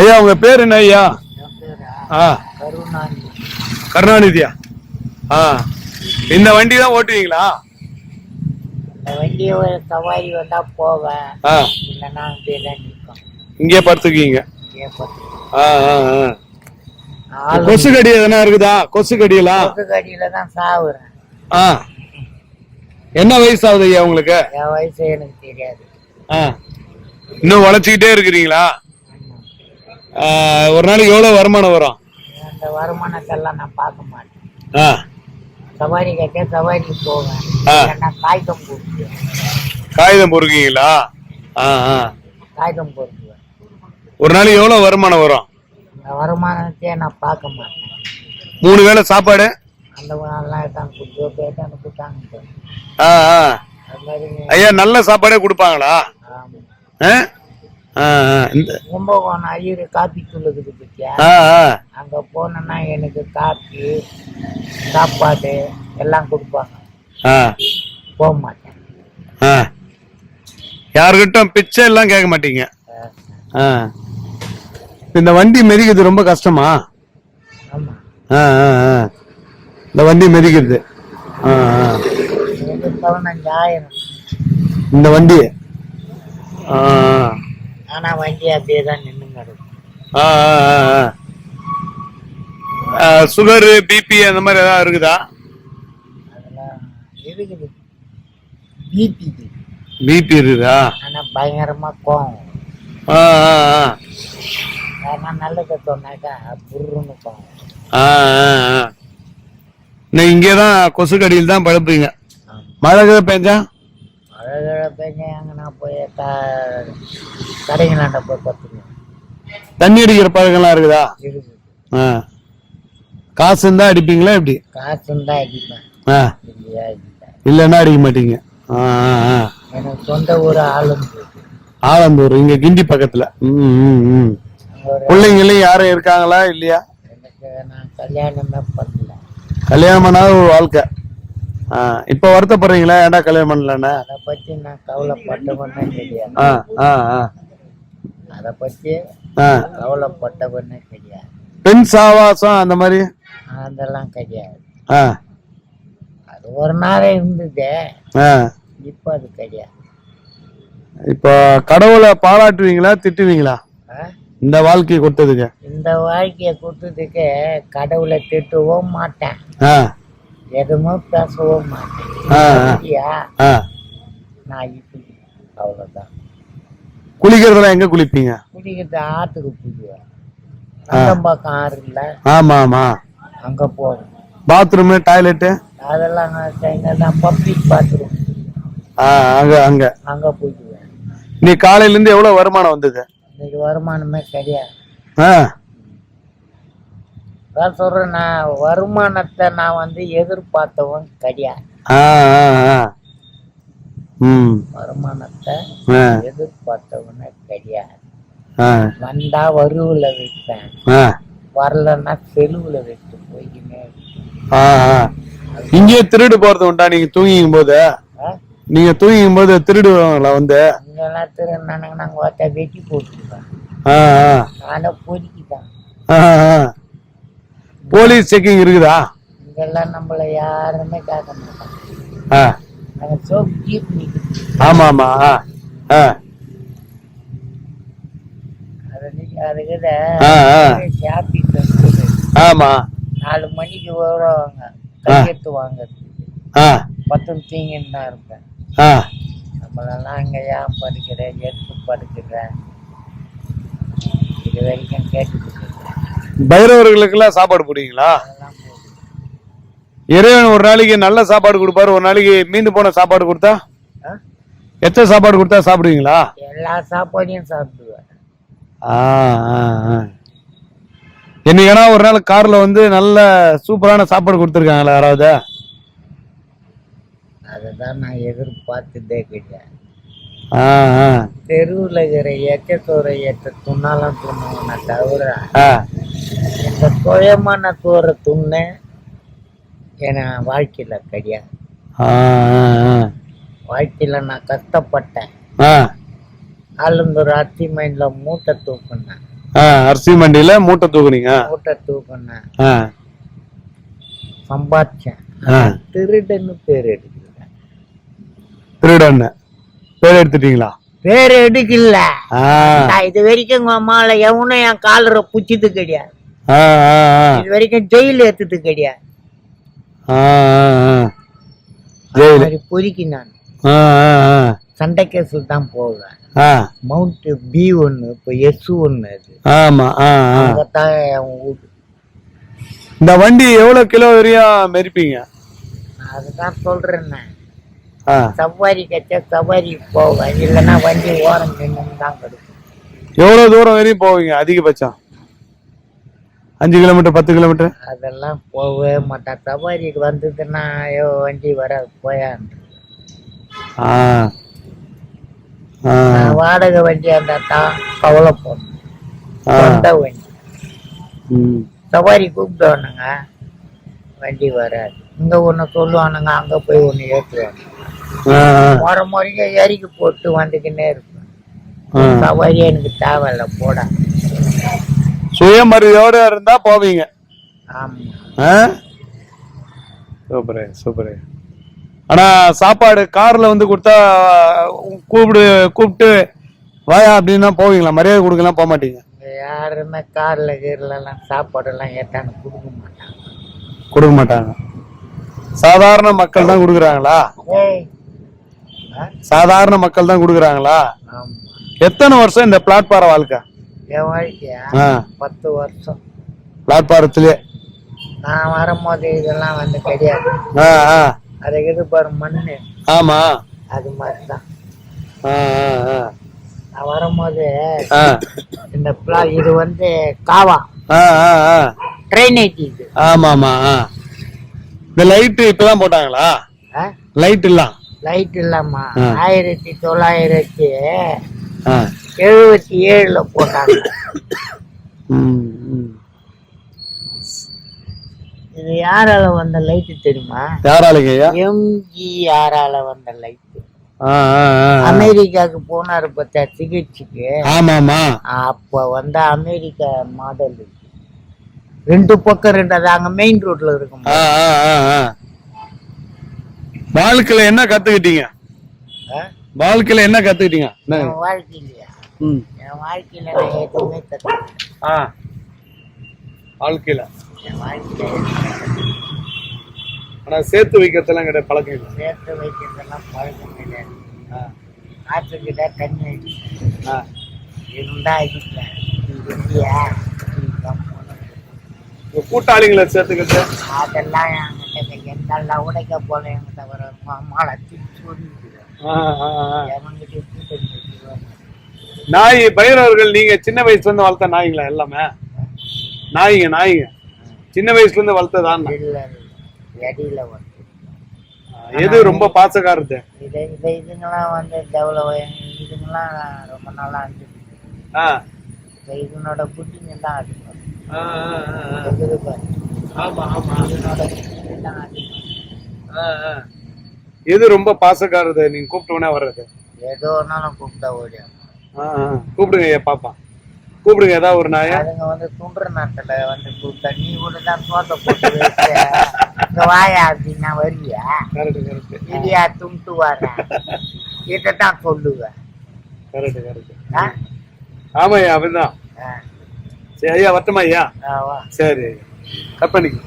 ஐயா உங்க பேர் என்ன ஐயா? ஆ. கருணாநிதி. கருணாநிதியா? ஆ. இந்த வண்டி தான் ஓட்டுவீங்களா வண்டியை ஒரு சவாரி வந்தா போவேன். இல்லைன்னா இங்கே படுத்துக்கீங்க ஏற்பட்டு ஆ ஆ ஆ. ஆளு கொசு கடி எதனா இருக்குதா? கொசு கடியெல்லாம் கடியில தான் சாவுறேன். ஆ. என்ன வயசு ஆகுது ஐயா உங்களுக்கு? என் வயசு எனக்கு தெரியாது. ஆ. இன்னும் உழைச்சிக்கிட்டே இருக்கிறீங்களா? ஒரு நாளைக்கு எவ்வளவு வருமானம் வரும்? அந்த வருமானத்தெல்லாம் நான் பார்க்க மாட்டேன். ஆ. சவாரி கேட்க சவாரிக்கு போவேன். ஆ. இல்லைன்னா காகிதம் போட்டுவேன் காகிதம் பொறுக்கீங்களா ஆ ஆ. காகிதம் போட்டுவேன் ஒரு நாளைக்கு எவ்வளவு வருமானம் வரும்? இந்த வருமானத்தையே நான் பார்க்க மாட்டேன். மூணு வேளை சாப்பாடு? அந்த மாதிரிலாம் தான் கொடுத்து போயிட்டு கொடுத்தாங்க ஆ ஆ. அது மாதிரி ஐயா நல்ல சாப்பாடே கொடுப்பாங்களா? ஆமா. ஆ ஆ ஆ, இந்த கும்பகோணம் ஐயர் காப்பி தூள் இருக்குது பத்தியா அங்க போனேன்னா எனக்கு காப்பி சாப்பாடு எல்லாம் கொடுப்பாங்க. ஆ. போக மாட்டேன். ஆ. யாருக்கிட்டும் பிச்சை எல்லாம் கேட்க மாட்டீங்க? இந்த வண்டி மெதிக்கிறது ரொம்ப கஷ்டமா? இந்த வண்டி மெதிக்கிறது. இந்த வண்டி ஆ. ஆனா வண்டி அப்படியே தான் நின்று கிடக்கும் சுகரு பிபி அந்த மாதிரி ஏதாவது இருக்குதா? அதெல்லாம் இருக்குது. பிபி பிபி இருக்குதா. ஆனா பயங்கரமா கோவம். ஆ ஆ ஆ. ஏன்னா நல்லதை சொன்னாக்கா புருன்னு கோவம். இங்கே தான் கொசு கடியில் தான் படுப்பீங்க. மழை பெஞ்சா? அழகழ அங்கே போய் க கடைங்களாண்ட போய் பார்த்துக்குவேன் தண்ணி அடிக்கிற பழக்கம்லாம் இருக்குதா? இருக்குது. ஆ. காசு இருந்தா அடிப்பீங்களா எப்படி? காசு தான் அடிப்பேன். ஆ. இல்லையா இல்லைன்னா அடிக்க மாட்டீங்க. ஆ ஆ ஆ. எனக்கு சொந்த ஊர் ஆளுந்து ஆலந்தூர் இங்க கிண்டி பக்கத்துல. ம் ம் ம் பிள்ளைங்களும் யாரும் இருக்காங்களா இல்லையா? எனக்கு நான் கல்யாணமே பண்ணல. கல்யாணம் பண்ணாத ஒரு வாழ்க்கை. இப்போ வருத்தப்படுறீங்களா? ஏன்டா கல்யாணம் பண்ணலன்னு? அதை பற்றி நான் கவலைப்பட்டவனே கிடையாது. ஆ ஆ ஆ. அதை பற்றி ஆ. கவலைப்பட்டவனே கிடையாது. பெண் சாவாசம் அந்த மாதிரி? அதெல்லாம் கிடையாது. ஆ. அது ஒரு நாள் இருந்தது. ஆ. இப்போ அது கிடையாது. இப்போ கடவுளை பாராட்டுவீங்களா திட்டுவீங்களா? ஆ? இந்த வாழ்க்கையை கொடுத்ததுக்கு? இந்த வாழ்க்கையை கொடுத்ததுக்கு கடவுளை திட்டவும் மாட்டேன். ஆ. எதுவும் பேசவும் மாட்டேன். நான் இப்படி அவ்வளோதான் குளிக்கிறதெல்லாம் எங்க குளிப்பீங்க? குடிக்கிறது ஆற்றுக்கு போடுவேன் நந்தம்பாக்கம் ஆறு இல்லை. ஆமா ஆமா. அங்கே போவேன். Bathroom toilet? அதெல்லாம் நான் பப்ளிக் பாத்ரூம். அங்க அங்க. அங்கே போயிடுவேன். நீ காலையில இருந்து எவ்வளவு வருமானம் வந்தது? இன்னைக்கு வருமானமே கிடையாது அதான் சொல்கிறேன் நான் வருமானத்தை நான் வந்து எதிர்பார்த்தவன் கிடையாது வருமானத்தை எதிர்பார்த்தவனே கிடையாது வந்தா வருவில் வைப்பேன். வரலன்னா செலுவில். ஆ ஆ. இங்கேயே திருடு போறது உண்டா? நீங்க தூங்கிக்கும் போது? நீங்க தூங்கிக்கும் போது திருடுவாங்களா வந்து? இங்கெல்லாம் திருநானுங்க நாங்கள் ஒருத்த வெட்டி போட்டுருக்கோம் ஆ ஆ. நானே பொறுக்கிதான். போலீஸ் செக்கிங் இருக்குதா? இங்கெல்லாம் நம்மளை யாருமே கேட்க மாட்டாங்க. சோப் ஜீப் ஆமா ஆமா ஆ ஆமா. நாலு மணிக்கு வருவாங்க. கையெழுத்து வாங்குறது ஆ. பத்து தீங்கன்னு தான் இருப்பேன். நம்மளெல்லாம் அங்கே ஏன் படிக்கிறேன் எடுத்து படிக்கிறேன் இது வரைக்கும் கேட்டுட்டு. பைரவர்களுக்கெல்லாம் சாப்பாடு போடுவீங்களா. இறைவன் ஒரு நாளைக்கு நல்ல சாப்பாடு கொடுப்பாரு ஒரு நாளைக்கு மீந்து போன சாப்பாடு கொடுத்தா? எத்தனை சாப்பாடு கொடுத்தா சாப்பிடுவீங்களா? எல்லா சாப்பாடையும் சாப்பிடுவேன். என்னைக்கானா ஒரு நாள் கார்ல வந்து நல்ல சூப்பரான சாப்பாடு கொடுத்துருக்காங்களா யாராவது? அதுதான் நான் ஆ ஆ தெருவில் இருக்கிற எச்சத்தோரை எச்ச துண்ணாலாம் துண்ணுவனை தவிர இந்த சுயமான தோற துண்ணு என் வாழ்க்கையில் கிடையாது. வாழ்க்கையில் நான் கஷ்டப்பட்டேன். ஆளுந்தூர் அத்தி மைண்டில் மூட்டை தூக்குனேன். அரிசி மண்டியில மூட்டை தூக்குனீங்க? மூட்டை தூக்குனேன். சம்பாதிச்சேன். திருடன்னு பேர் எடுக்கல திருடன் பேர் எடுத்துட்டீங்களா? பேர் எடுக்கல. இது வரைக்கும் உங்க அம்மால எவனும் என் காலரை புச்சிது கிடையாது. இது வரைக்கும் ஜெயில் ஏத்துது கிடையாது. பொறுக்கி நான். சண்டை கேஸு தான் போவேன். மவுண்ட் பி ஒன்று இப்போ எஸ் ஒன்று அது. ஆமா ஆ ஆ. அங்கத்தான் என் வீடு இந்த வண்டி எவ்வளவு கிலோ வரையும் மெரிப்பீங்க அதுதான் சொல்றேன் ஆ சவாரி கச்சா சவாரி போவேன் இல்லைன்னா வண்டி ஓரம் நின்று தான் கிடைக்கும். எவ்வளவு தூரம் வரையும் போவீங்க? அதிகபட்சம். அஞ்சு கிலோமீட்டர் பத்து கிலோமீட்டர்? அதெல்லாம் போகவே மாட்டேன். சவாரிக்கு வந்ததுன்னா ஐயோ வண்டி வர நான் வாடகை வண்டியா இருந்தா தான் கவலைப்படும். ஆ. சொந்த வண்டி. சவாரி கூப்பிடுவானுங்க. வண்டி வராது. இங்க ஒண்ணு சொல்லுவானுங்க அங்க போய் ஆ, ஆ. முறை முறைக்கு எரிக்கு போட்டு வந்துக்கின்னே இருப்பேன். சவாரி எனக்கு தேவையில்ல போட சுயமரியாதையோட இருந்தா போவீங்க. சூப்பரே சூப்பரே. ஆனா சாப்பாடு கார்ல வந்து கொடுத்தா கூப்பிடு கூப்பிட்டு வாயா அப்படின்னா போவீங்களா? மரியாதை கொடுக்கலாம் போக மாட்டீங்க. யாருமே கார்ல கீர்லாம் சாப்பாடெல்லாம் ஏத்தான்னு கொடுக்க மாட்டாங்க. கொடுக்க மாட்டாங்க. சாதாரண மக்கள் தான் கொடுக்குறாங்களா? ஆ? சாதாரண மக்கள் தான் கொடுக்குறாங்களா? எத்தனை வருஷம் இந்த பிளாட்பார வாழ்க்கை? என் வாழ்க்கையா? பத்து வருஷம். பிளாட்பாரத்திலே? நான் வரும்போது இதெல்லாம் வந்து கிடையாது. அது இது பாரு மண்ணு. ஆமா. அது மாதிரி தான் ஆ ஆ ஆ. நான் வரும்போது இந்த பிளா இது வந்து காவா. ட்ரைனேஜ் இது. ஆமா ஆமா இந்த லைட் இப்பதான் போட்டாங்களா? லைட் இல்ல லைட் இல்லாமா. ஆயிரத்தி தொள்ளாயிரத்தி. எழுபத்தி ஏழுல போட்டாங்க. இது யாரால வந்த லைட் தெரியுமா யாராலுங்க ஐயா எம்ஜிஆரால வந்த லைட். அமெரிக்காவுக்கு போனாரு பார்த்தா சிகிச்சைக்கு ஆமாமா அப்ப வந்த அமெரிக்கா மாடல். ரெண்டு பக்கம் ரெண்டு அது அங்க மெயின் ரோட்ல இருக்கும். வாழ்க்கையில என்ன கத்துக்கிட்டீங்க? ஆ? வாழ்க்கையில என்ன கத்துக்கிட்டீங்க? என் வாழ்க்கையிலயா? ம். என் வாழ்க்கையில நான் எதுவுமே கத்துக்கல. ஆ. வாழ்க்கையில. என் வாழ்க்கையில ஆனா சேர்த்து வைக்கிறதெல்லாம் கிடையாது பழக்கம் இல்லை. சேர்த்து வைக்கிறதெல்லாம் பழக்கம் கிடையாது. ஆற்றுக்கிட்ட தண்ணி ஆ. இருந்தா உங்க கூட்டாளிங்களை சேர்த்துக்கிட்டு அதெல்லாம் என்கிட்ட எங்கெல்லாம் உடைக்க போல என்கிட்ட கூட்டம் வச்சுருவாங்க நாய் பைரவர்கள் நீங்க சின்ன வயசுல இருந்து வளர்த்த நாய்ங்களா எல்லாமே? நாய்ங்க நாய்ங்க. சின்ன வயசுல இருந்து வளர்த்ததான் வந்து எது ரொம்ப பாசக்காரது? இதை இதை இதுங்கெல்லாம் வந்து டெவலப் இதுங்கெல்லாம் ரொம்ப நல்லா இருந்துச்சு. ஆ. இந்த இதனோட குட்டிங்க தான் பாரு. ஆமா ஆமா. இதனோட தான். எது ரொம்ப பாசக்காரது? நீங்க கூப்பிட்ட உடனே வர்றது. ஏதோ ஒன்னாலும் கூப்பிட்டா ஆ. கூப்பிடுங்க ஐயா பாப்பா. கூப்பிடுங்க ஏதாவது ஒரு நாய? அதுங்க வந்து துண்டுற நேரத்துல வந்து கூப்பிட்டா நீ கூட தான் சோத்தை போட்டு இங்க வாயா அப்படின்னா வருவியா கரெக்ட் கரெக்ட். இல்லையா துண்டு வரேன் இதைத்தான் சொல்லுவேன். Correct correct. ஆ? ஆமா ஐயா அப்படிதான். சரி ஐயா வரட்டுமா ஐயா? சரி. கட் பண்ணிக்க.